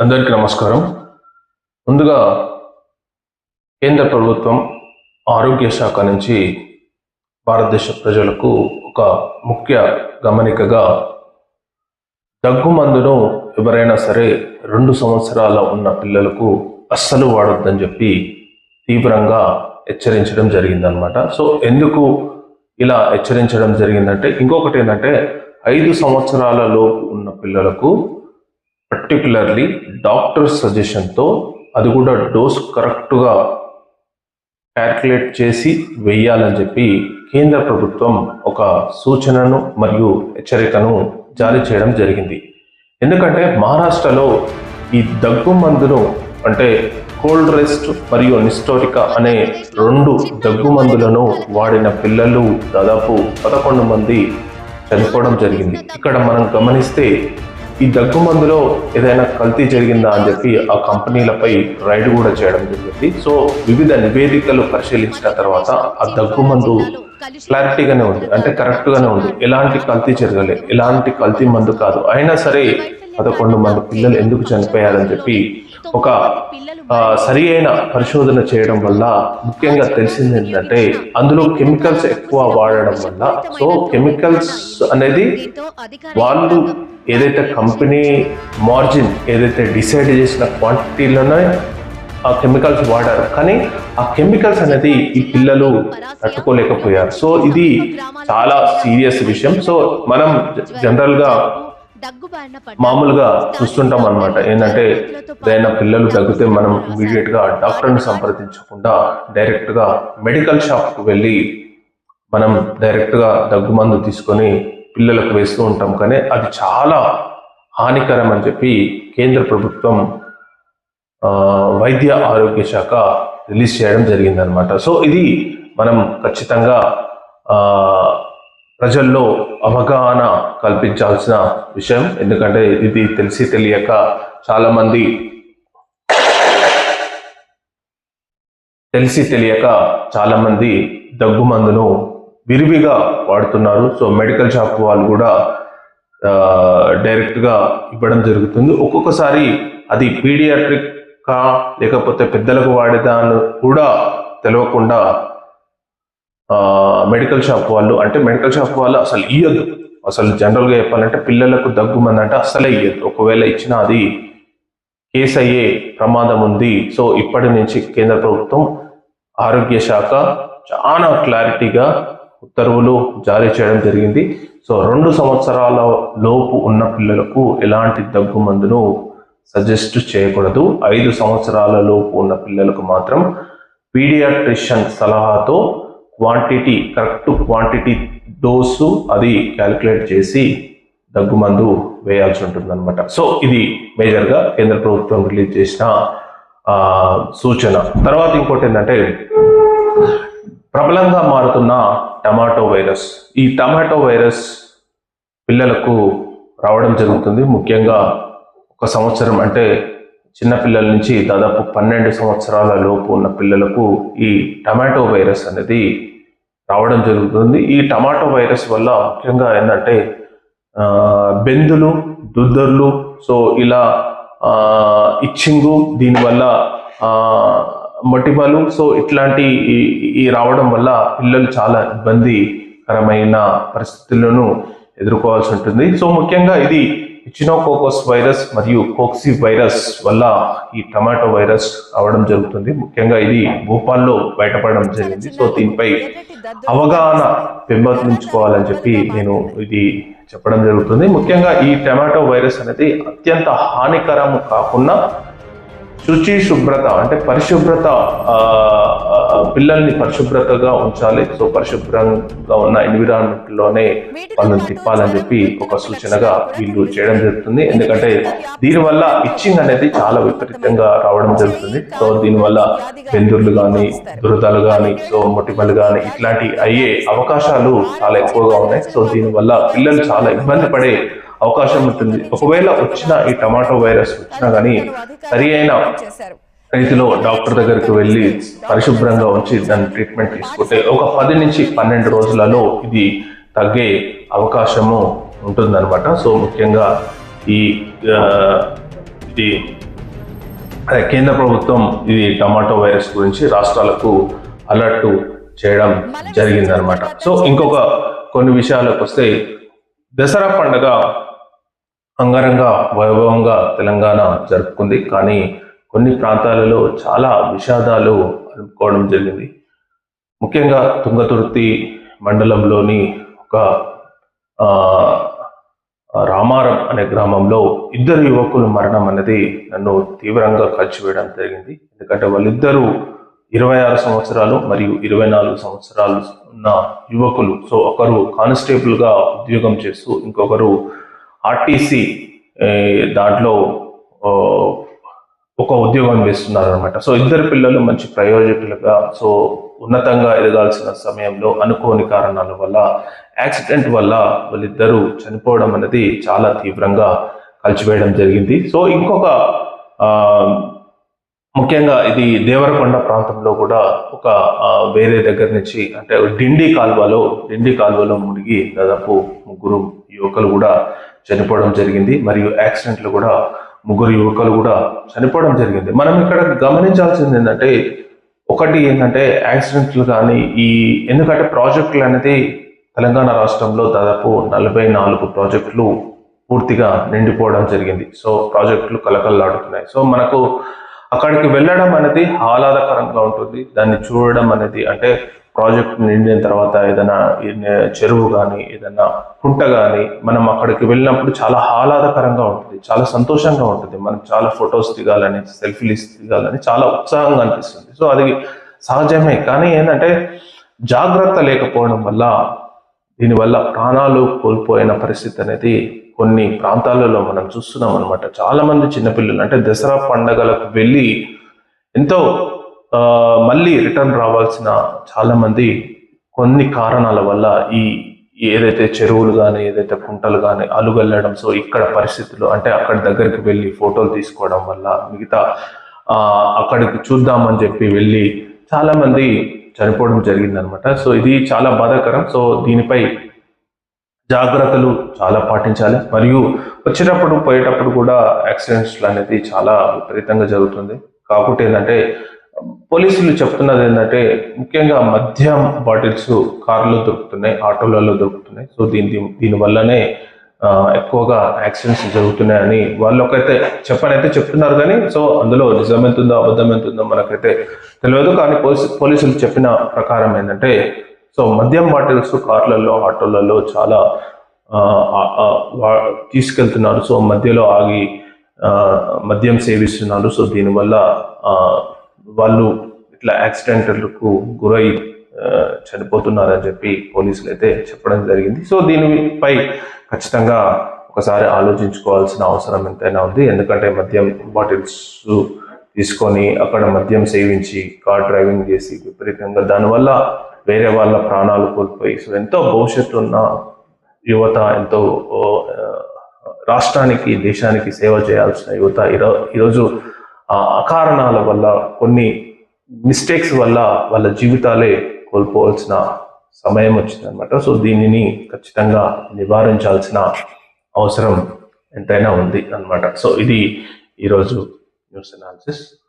అందరికీ నమస్కారం. ముందుగా కేంద్ర ప్రభుత్వం ఆరోగ్య శాఖ నుంచి భారతదేశ ప్రజలకు ఒక ముఖ్య గమనికగా దగ్గు మందును ఎవరైనా సరే రెండు సంవత్సరాల ఉన్న పిల్లలకు అస్సలు వాడొద్దని చెప్పి తీవ్రంగా హెచ్చరించడం జరిగిందనమాట సో ఎందుకు ఇలా హెచ్చరించడం జరిగిందంటే ఇంకొకటి ఏంటంటే ఐదు సంవత్సరాల లోపు ఉన్న పిల్లలకు పర్టికులర్లీ డాక్టర్ సజెషన్తో అది కూడా డోస్ కరెక్ట్గా క్యాల్కులేట్ చేసి వెయ్యాలని చెప్పి కేంద్ర ప్రభుత్వం ఒక సూచనను మరియు హెచ్చరికను జారీ చేయడం జరిగింది. ఎందుకంటే మహారాష్ట్రలో ఈ దగ్గు మందును అంటే కోల్డ్ రెస్ట్ మరియు నిస్టోరికా అనే రెండు దగ్గు మందులను వాడిన పిల్లలు దాదాపు పదకొండు మంది చనిపోవడం జరిగింది. ఇక్కడ మనం గమనిస్తే ఈ దగ్గు మందులో ఏదైనా కల్తీ జరిగిందా అని చెప్పి ఆ కంపెనీలపై రైడ్ కూడా చేయడం జరిగింది. సో వివిధ నివేదికలు పరిశీలించిన తర్వాత ఆ దగ్గు మందు క్లారిటీగానే ఉంది. అంటే కరెక్ట్ గానే ఉంది. ఎలాంటి కల్తీ జరగలే. ఎలాంటి కల్తీ మందు కాదు. అయినా సరే పదకొండు మంది పిల్లలు ఎందుకు చనిపోయారని చెప్పి ఒక సరి అయిన పరిశోధన చేయడం వల్ల ముఖ్యంగా తెలిసింది ఏంటంటే అందులో కెమికల్స్ ఎక్కువ వాడడం వల్ల సో కెమికల్స్ అనేది వాళ్ళు ఏదైతే కంపెనీ మార్జిన్ ఏదైతే డిసైడ్ చేసిన క్వాంటిటీలోనే ఆ కెమికల్స్ వాడారు. కానీ ఆ కెమికల్స్ అనేది ఈ పిల్లలు తట్టుకోలేకపోయారు. సో ఇది చాలా సీరియస్ విషయం. సో మనం జనరల్గా మామూలుగా చూస్తుంటాం అనమాట ఏంటంటే ఏదైనా పిల్లలు తగ్గితే మనం ఇమీడియట్గా డాక్టర్ని సంప్రదించకుండా డైరెక్ట్గా మెడికల్ షాప్కు వెళ్ళి మనం డైరెక్ట్గా దగ్గు మందు తీసుకొని పిల్లలకు వేస్తూ ఉంటాం. కానీ అది చాలా హానికరం అని చెప్పి కేంద్ర ప్రభుత్వం వైద్య ఆరోగ్య శాఖ రిలీజ్ చేయడం జరిగిందనమాట సో ఇది మనం ఖచ్చితంగా ప్రజల్లో అవగాహన కల్పించాల్సిన విషయం. ఎందుకంటే ఇది తెలిసి తెలియక చాలామంది తెలిసి తెలియక చాలామంది దగ్గుమందును దగ్గు మందును విరివిగా వాడుతున్నారు. సో మెడికల్ షాప్ వాళ్ళు కూడా డైరెక్ట్గా ఇవ్వడం జరుగుతుంది. ఒక్కొక్కసారి అది పీడియాట్రిక్ కా లేకపోతే పెద్దలకు వాడేదాన్ని కూడా తెలవకుండా మెడికల్ షాప్ వాళ్ళు అంటే మెడికల్ షాప్ వాళ్ళు అసలు ఇయ్యొద్దు. అసలు జనరల్గా చెప్పాలంటే పిల్లలకు దగ్గు మంది అంటే అసలే ఇయ్యద్దు. ఒకవేళ ఇచ్చినా అది కేసు అయ్యే ప్రమాదం ఉంది. సో ఇప్పటి నుంచి కేంద్ర ప్రభుత్వం ఆరోగ్య శాఖ చాలా క్లారిటీగా ఉత్తర్వులు జారీ చేయడం జరిగింది. సో రెండు సంవత్సరాల లోపు ఉన్న పిల్లలకు ఎలాంటి దగ్గు మందును సజెస్ట్ చేయకూడదు. ఐదు సంవత్సరాల లోపు ఉన్న పిల్లలకు మాత్రం పీడియాట్రిషియన్ సలహాతో క్వాంటిటీ కరెక్ట్ క్వాంటిటీ డోసు అది క్యాలిక్యులేట్ చేసి దగ్గు మందు వేయాల్సి ఉంటుంది అనమాట సో ఇది మేజర్గా కేంద్ర ప్రభుత్వం రిలీజ్ చేసిన సూచన. తర్వాత ఇంకోటి ఏంటంటే ప్రబలంగా మారుతున్న టమాటో వైరస్. ఈ టమాటో వైరస్ పిల్లలకు రావడం జరుగుతుంది. ముఖ్యంగా ఒక సంవత్సరం అంటే చిన్న పిల్లల నుంచి దాదాపు పన్నెండు సంవత్సరాల లోపు ఉన్న పిల్లలకు ఈ టమాటో వైరస్ అనేది రావడం జరుగుతుంది. ఈ టమాటో వైరస్ వల్ల ముఖ్యంగా ఏంటంటే బెందులు దుద్దర్లు సో ఇలా ఇచ్చింగు దీనివల్ల ఆ, మొటిమలు సో ఇట్లాంటి ఈ రావడం వల్ల పిల్లలు చాలా ఇబ్బందికరమైన పరిస్థితులను ఎదుర్కోవాల్సి ఉంటుంది. సో ముఖ్యంగా ఇది ఇచినోకోకస్ వైరస్ మరియు కోక్సి వైరస్ వల్ల ఈ టమాటో వైరస్ రావడం జరుగుతుంది. ముఖ్యంగా ఇది భూపాల్లో బయటపడడం జరిగింది. సో దీనిపై అవగాహన పెంపొందించుకోవాలని చెప్పి నేను ఇది చెప్పడం జరుగుతుంది. ముఖ్యంగా ఈ టమాటో వైరస్ అనేది అత్యంత హానికరం కాకుండా శుచి శుభ్రత అంటే పరిశుభ్రత పిల్లల్ని పరిశుభ్రతగా ఉంచాలి. సో పరిశుభ్రంగా ఉన్న ఎన్విరాన్మెంట్లోనే వాళ్ళని తిప్పాలని చెప్పి ఒక సూచనగా వీళ్ళు చేయడం జరుగుతుంది. ఎందుకంటే దీనివల్ల ఇచ్చింగ్ అనేది చాలా విపరీతంగా రావడం జరుగుతుంది. సో దీనివల్ల బెందుర్లు కానీ దురదలు కానీ సో మొటిమలు కానీ ఇట్లాంటి అయ్యే అవకాశాలు చాలా ఎక్కువగా ఉన్నాయి. సో దీనివల్ల పిల్లలు చాలా ఇబ్బంది పడే అవకాశం ఉంటుంది. ఒకవేళ వచ్చిన ఈ టమాటో వైరస్ వచ్చినా కానీ సరి అయిన రీతిలో డాక్టర్ దగ్గరికి వెళ్ళి పరిశుభ్రంగా ఉంచి దాని ట్రీట్మెంట్ తీసుకుంటే ఒక పది నుంచి పన్నెండు రోజులలో ఇది తగ్గే అవకాశము ఉంటుందన్నమాట. సో ముఖ్యంగా ఈ ఇది కేంద్ర ప్రభుత్వం ఇది టమాటో వైరస్ గురించి రాష్ట్రాలకు అలర్ట్ చేయడం జరిగిందనమాట సో ఇంకొక కొన్ని విషయాలకు వస్తే దసరా పండుగ అంగరంగ వైభవంగా తెలంగాణ జరుపుకుంది. కానీ కొన్ని ప్రాంతాలలో చాలా విషాదాలు అనుకోవడం జరిగింది. ముఖ్యంగా తుంగతుర్తి మండలంలోని ఒక రామారం అనే గ్రామంలో ఇద్దరు యువకులు మరణం అనేది నన్ను తీవ్రంగా వేయడం జరిగింది. ఎందుకంటే వాళ్ళిద్దరూ ఇరవై ఆరు సంవత్సరాలు మరియు ఇరవై నాలుగు సంవత్సరాలు ఉన్న యువకులు. సో ఒకరు కానిస్టేబుల్గా ఉద్యోగం చేస్తూ ఇంకొకరు ఆర్టీసీ దాంట్లో ఒక ఉద్యోగం చేస్తున్నారు అనమాట సో ఇద్దరు పిల్లలు మంచి ప్రయోజకులుగా సో ఉన్నతంగా ఎదగాల్సిన సమయంలో అనుకోని కారణాల వల్ల యాక్సిడెంట్ వల్ల వాళ్ళిద్దరూ చనిపోవడం అనేది చాలా తీవ్రంగా కలిసివేయడం జరిగింది. సో ఇంకొక ముఖ్యంగా ఇది దేవరకొండ ప్రాంతంలో కూడా ఒక వేరే దగ్గర నుంచి అంటే డిండి కాల్వలో డిండి కాల్వలో మునిగి దాదాపు ముగ్గురు యువకులు కూడా చనిపోవడం జరిగింది. మరియు యాక్సిడెంట్లు కూడా ముగ్గురు యువకులు కూడా చనిపోవడం జరిగింది. మనం ఇక్కడ గమనించాల్సింది ఏంటంటే ఒకటి ఏంటంటే యాక్సిడెంట్లు కానీ ఈ ఎందుకంటే ప్రాజెక్టులు అనేది తెలంగాణ రాష్ట్రంలో దాదాపు నలభై నాలుగు ప్రాజెక్టులు పూర్తిగా నిండిపోవడం జరిగింది. సో ప్రాజెక్టులు కలకల్లాడుతున్నాయి సో మనకు అక్కడికి వెళ్ళడం అనేది ఆహ్లాదకరంగా ఉంటుంది. దాన్ని చూడడం అనేది అంటే ప్రాజెక్ట్ నిండిన తర్వాత ఏదైనా చెరువు కానీ ఏదైనా కుంట కానీ మనం అక్కడికి వెళ్ళినప్పుడు చాలా ఆహ్లాదకరంగా ఉంటుంది చాలా సంతోషంగా ఉంటుంది. మనం చాలా ఫొటోస్ దిగాలని సెల్ఫీలు దిగాలని చాలా ఉత్సాహంగా అనిపిస్తుంది. సో అది సహజమే. కానీ ఏంటంటే జాగ్రత్త లేకపోవడం వల్ల దీనివల్ల ప్రాణాలు కోల్పోయిన పరిస్థితి అనేది కొన్ని ప్రాంతాలలో మనం చూస్తున్నాం అనమాట చాలా మంది చిన్నపిల్లలు అంటే దసరా పండగలకు వెళ్ళి ఎంతో మళ్ళీ రిటర్న్ రావాల్సిన చాలామంది కొన్ని కారణాల వల్ల ఈ ఏదైతే చెరువులు కానీ ఏదైతే కుంటలు కానీ అలుగల్లడం సో ఇక్కడ పరిస్థితులు అంటే అక్కడ దగ్గరికి వెళ్ళి ఫోటోలు తీసుకోవడం వల్ల మిగతా అక్కడికి చూద్దామని చెప్పి వెళ్ళి చాలామంది చనిపోవడం జరిగిందనమాట. సో ఇది చాలా బాధాకరం. సో దీనిపై జాగ్రత్తలు చాలా పాటించాలి. మరియు వచ్చేటప్పుడు పోయేటప్పుడు కూడా యాక్సిడెంట్స్ అనేది చాలా విపరీతంగా జరుగుతుంది. కాకపోతే ఏంటంటే పోలీసులు చెప్తున్నది ఏంటంటే ముఖ్యంగా మద్యం బాటిల్స్ కార్లో దొరుకుతున్నాయి ఆటోలలో దొరుకుతున్నాయి. సో దీని దీని- వల్లనే ఎక్కువగా యాక్సిడెంట్స్ జరుగుతున్నాయని వాళ్ళకైతే చెప్పనైతే చెప్తున్నారు కానీ సో అందులో నిజం ఎంత ఉందో అబద్ధం ఎంత ఉందో మనకైతే తెలియదు. కానీ పోలీసు పోలీసులు చెప్పిన ప్రకారం ఏంటంటే సో మద్యం బాటిల్స్ కార్లలో ఆటోలలో చాలా వా- తీసుకెళ్తున్నారు. సో మధ్యలో ఆగి మద్యం సేవిస్తున్నారు. సో దీనివల్ల వాళ్ళు ఇట్లా యాక్సిడెంట్లకు గురై చనిపోతున్నారని చెప్పి పోలీసులు అయితే చెప్పడం జరిగింది. సో దీనిపై ఖచ్చితంగా ఒకసారి ఆలోచించుకోవాల్సిన అవసరం ఎంతైనా ఉంది. ఎందుకంటే మద్యం బాటిల్స్ తీసుకొని అక్కడ మద్యం సేవించి కార్ డ్రైవింగ్ చేసి విపరీతంగా దానివల్ల వేరే వాళ్ళ ప్రాణాలు కోల్పోయి సో ఎంతో భవిష్యత్తు ఉన్న యువత ఎంతో రాష్ట్రానికి దేశానికి సేవ చేయాల్సిన యువత ఈరో ఈరోజు అకారణాల వల్ల కొన్ని మిస్టేక్స్ వల్ల వాళ్ళ జీవితాలే కోల్పోవాల్సిన సమయం వచ్చిందనమాట సో దీనిని ఖచ్చితంగా నివారించాల్సిన అవసరం ఎంతైనా ఉంది అన్నమాట. సో ఇది ఈరోజు న్యూస్ అనాలిసిస్